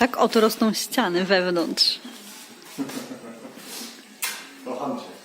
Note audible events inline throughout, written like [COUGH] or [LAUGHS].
Tak oto rosną ściany wewnątrz. Kocham cię.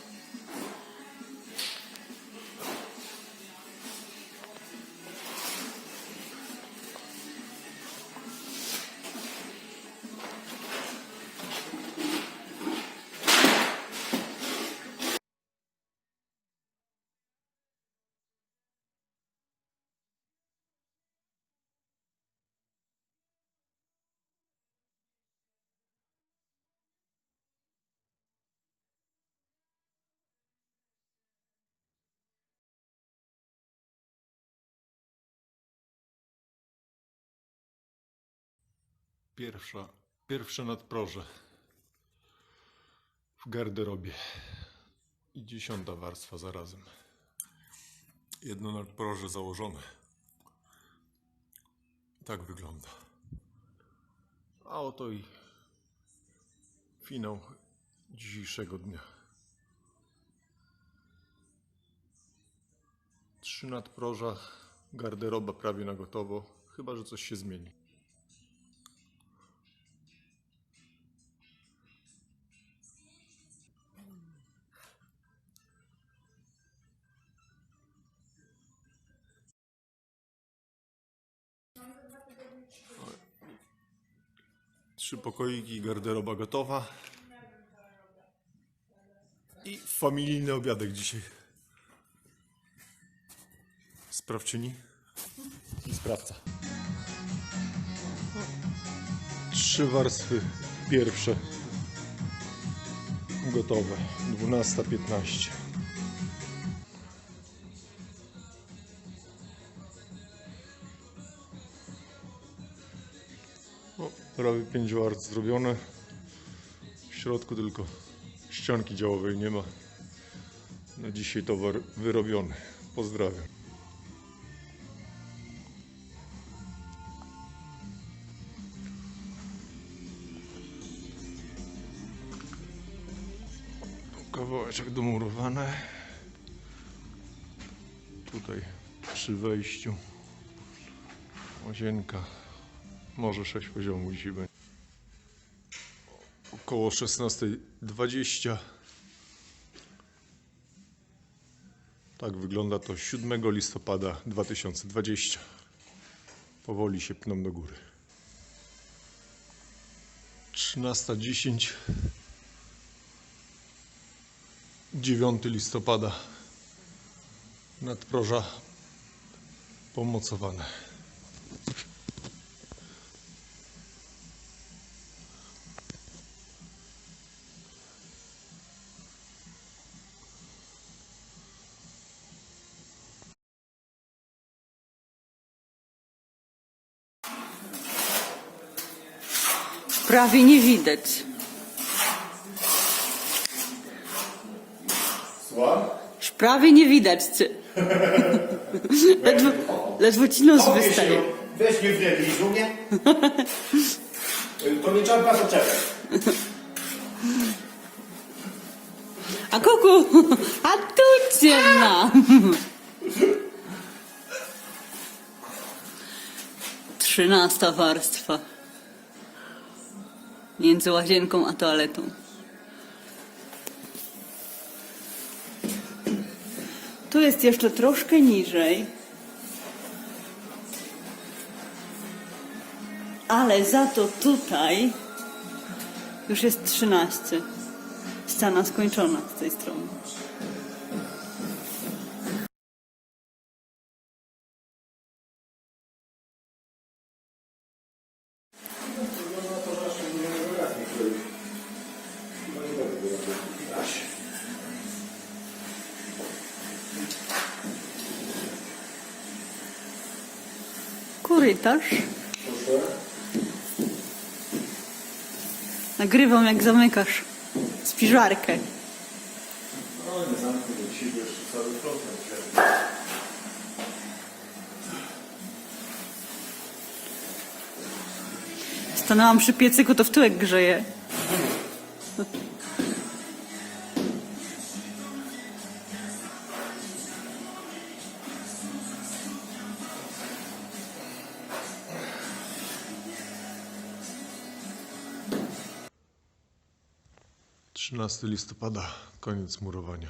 Pierwsza, pierwsze nadproże w garderobie i dziesiąta warstwa zarazem. Jedno nadproże założone. Tak wygląda. A oto i finał dzisiejszego dnia. Trzy nadproża, garderoba prawie na gotowo, chyba że coś się zmieni. Trzy pokoiki, garderoba gotowa. I familijny obiadek dzisiaj. Sprawczyni i sprawca. Trzy warstwy pierwsze gotowe. 12.15. prawie pięć warstw zrobione. W środku tylko ścianki działowej nie ma. Na dzisiaj towar wyrobiony. Pozdrawiam. Kawałeczek domurowany. Tutaj przy wejściu łazienka. Może 6 poziomów będzie. Około 16.20. Tak wygląda to 7 listopada 2020. Powoli się pną do góry. 13.10. 9 listopada. Nadproża pomocowane. Prawie nie widać. Słucham? Już prawie nie widać cię. [LAUGHS] ledwo, ledwo ci nos Obie wystaje. się, weź mnie w rewizu, nie? To nie bardzo czekać. A kuku, a tu cię. [LAUGHS] Trzynasta warstwa. Między łazienką a toaletą. Tu jest jeszcze troszkę niżej. Ale za to tutaj już jest 13. Ściana skończona z tej strony. Korytarz. Nagrywam jak zamykasz spiżarkę. No nie zamknę do siebie. Stanęłam przy piecyku, to w tyłek grzeje. 13 listopada, koniec murowania.